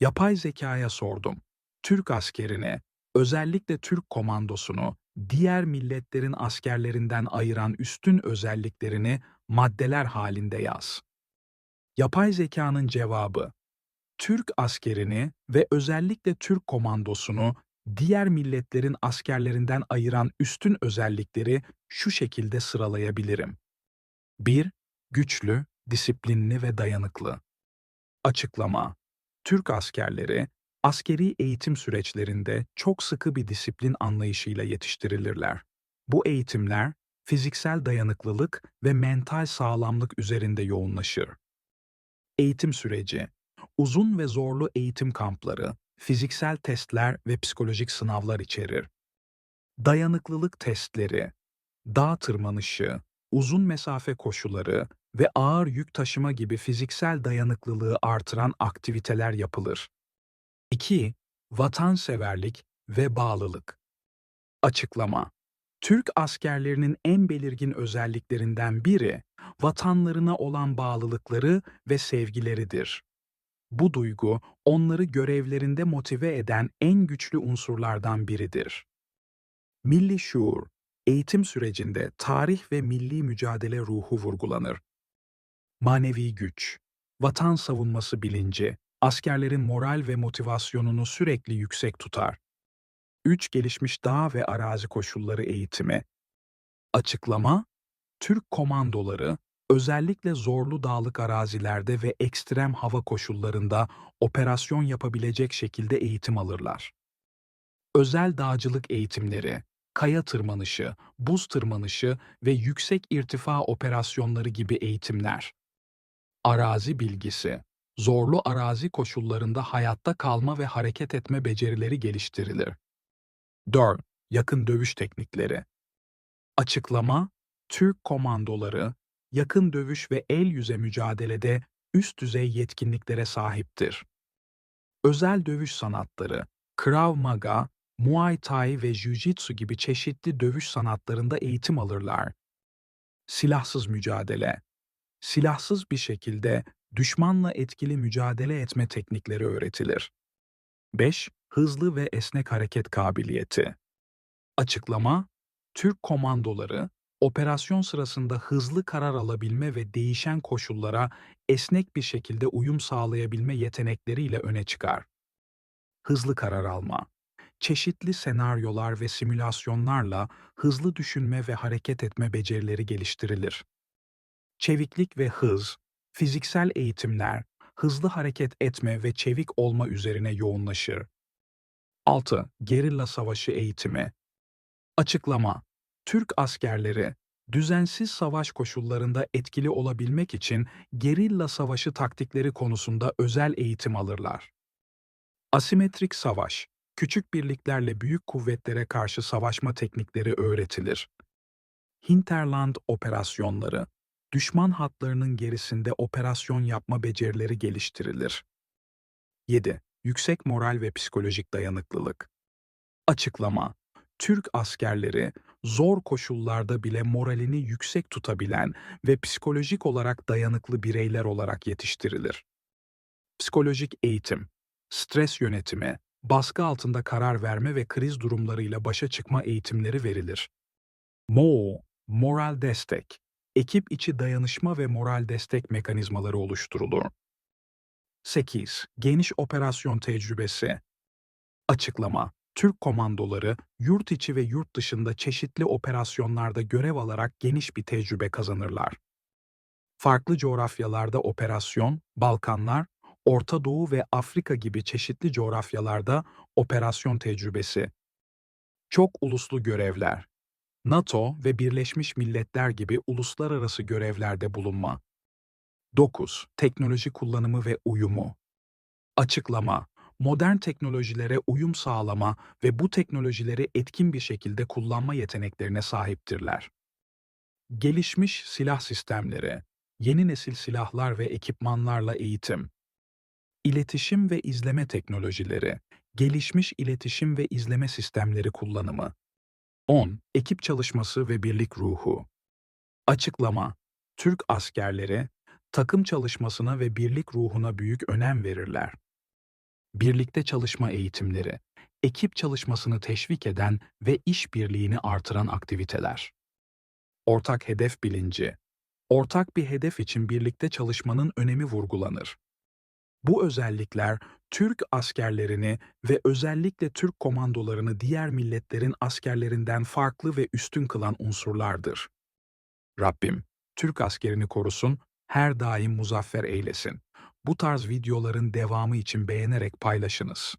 Yapay zekaya sordum. Türk askerini, özellikle Türk komandosunu, diğer milletlerin askerlerinden ayıran üstün özelliklerini maddeler halinde yaz. Yapay zekanın cevabı, Türk askerini ve özellikle Türk komandosunu diğer milletlerin askerlerinden ayıran üstün özellikleri şu şekilde sıralayabilirim. 1. Güçlü, disiplinli ve dayanıklı. Açıklama Türk askerleri, askeri eğitim süreçlerinde çok sıkı bir disiplin anlayışıyla yetiştirilirler. Bu eğitimler, fiziksel dayanıklılık ve mental sağlamlık üzerinde yoğunlaşır. Eğitim süreci, uzun ve zorlu eğitim kampları, fiziksel testler ve psikolojik sınavlar içerir. Dayanıklılık testleri, dağ tırmanışı, uzun mesafe koşuları ve ağır yük taşıma gibi fiziksel dayanıklılığı artıran aktiviteler yapılır. 2. Vatanseverlik ve bağlılık. Açıklama Türk askerlerinin en belirgin özelliklerinden biri, vatanlarına olan bağlılıkları ve sevgileridir. Bu duygu, onları görevlerinde motive eden en güçlü unsurlardan biridir. Milli şuur, eğitim sürecinde tarih ve milli mücadele ruhu vurgulanır. Manevi güç, vatan savunması bilinci, askerlerin moral ve motivasyonunu sürekli yüksek tutar. 3. Gelişmiş dağ ve arazi koşulları eğitimi. Açıklama, Türk komandoları, özellikle zorlu dağlık arazilerde ve ekstrem hava koşullarında operasyon yapabilecek şekilde eğitim alırlar. Özel dağcılık eğitimleri, kaya tırmanışı, buz tırmanışı ve yüksek irtifa operasyonları gibi eğitimler. Arazi bilgisi, zorlu arazi koşullarında hayatta kalma ve hareket etme becerileri geliştirilir. 4. Yakın dövüş teknikleri. Açıklama, Türk komandoları, yakın dövüş ve el yüze mücadelede üst düzey yetkinliklere sahiptir. Özel dövüş sanatları, Krav Maga, Muay Thai ve Jiu-Jitsu gibi çeşitli dövüş sanatlarında eğitim alırlar. Silahsız mücadele Silahsız bir şekilde düşmanla etkili mücadele etme teknikleri öğretilir. 5. Hızlı ve esnek hareket kabiliyeti. Açıklama, Türk komandoları, operasyon sırasında hızlı karar alabilme ve değişen koşullara esnek bir şekilde uyum sağlayabilme yetenekleriyle öne çıkar. Hızlı karar alma çeşitli senaryolar ve simülasyonlarla hızlı düşünme ve hareket etme becerileri geliştirilir. Çeviklik ve hız, fiziksel eğitimler, hızlı hareket etme ve çevik olma üzerine yoğunlaşır. 6. Gerilla savaşı eğitimi Açıklama Türk askerleri, düzensiz savaş koşullarında etkili olabilmek için gerilla savaşı taktikleri konusunda özel eğitim alırlar. Asimetrik savaş, küçük birliklerle büyük kuvvetlere karşı savaşma teknikleri öğretilir. Hinterland operasyonları, düşman hatlarının gerisinde operasyon yapma becerileri geliştirilir. 7. Yüksek moral ve psikolojik dayanıklılık. Açıklama Türk askerleri zor koşullarda bile moralini yüksek tutabilen ve psikolojik olarak dayanıklı bireyler olarak yetiştirilir. Psikolojik eğitim, stres yönetimi, baskı altında karar verme ve kriz durumlarıyla başa çıkma eğitimleri verilir. MO, moral destek, ekip içi dayanışma ve moral destek mekanizmaları oluşturulur. 8. Geniş operasyon tecrübesi. Açıklama Türk komandoları yurt içi ve yurt dışında çeşitli operasyonlarda görev alarak geniş bir tecrübe kazanırlar. Farklı coğrafyalarda operasyon, Balkanlar, Orta Doğu ve Afrika gibi çeşitli coğrafyalarda operasyon tecrübesi. Çok uluslu görevler. NATO ve Birleşmiş Milletler gibi uluslararası görevlerde bulunma. 9. Teknoloji kullanımı ve uyumu. Açıklama modern teknolojilere uyum sağlama ve bu teknolojileri etkin bir şekilde kullanma yeteneklerine sahiptirler. Gelişmiş silah sistemleri, yeni nesil silahlar ve ekipmanlarla eğitim, İletişim ve izleme teknolojileri, gelişmiş iletişim ve izleme sistemleri kullanımı. 10. Ekip çalışması ve birlik ruhu. Açıklama Türk askerleri, takım çalışmasına ve birlik ruhuna büyük önem verirler. birlikte çalışma eğitimleri, ekip çalışmasını teşvik eden ve işbirliğini artıran aktiviteler. Ortak hedef bilinci. Ortak bir hedef için birlikte çalışmanın önemi vurgulanır. Bu özellikler Türk askerlerini ve özellikle Türk komandolarını diğer milletlerin askerlerinden farklı ve üstün kılan unsurlardır. Rabbim, Türk askerini korusun, her daim muzaffer eylesin. Bu tarz videoların devamı için beğenerek paylaşınız.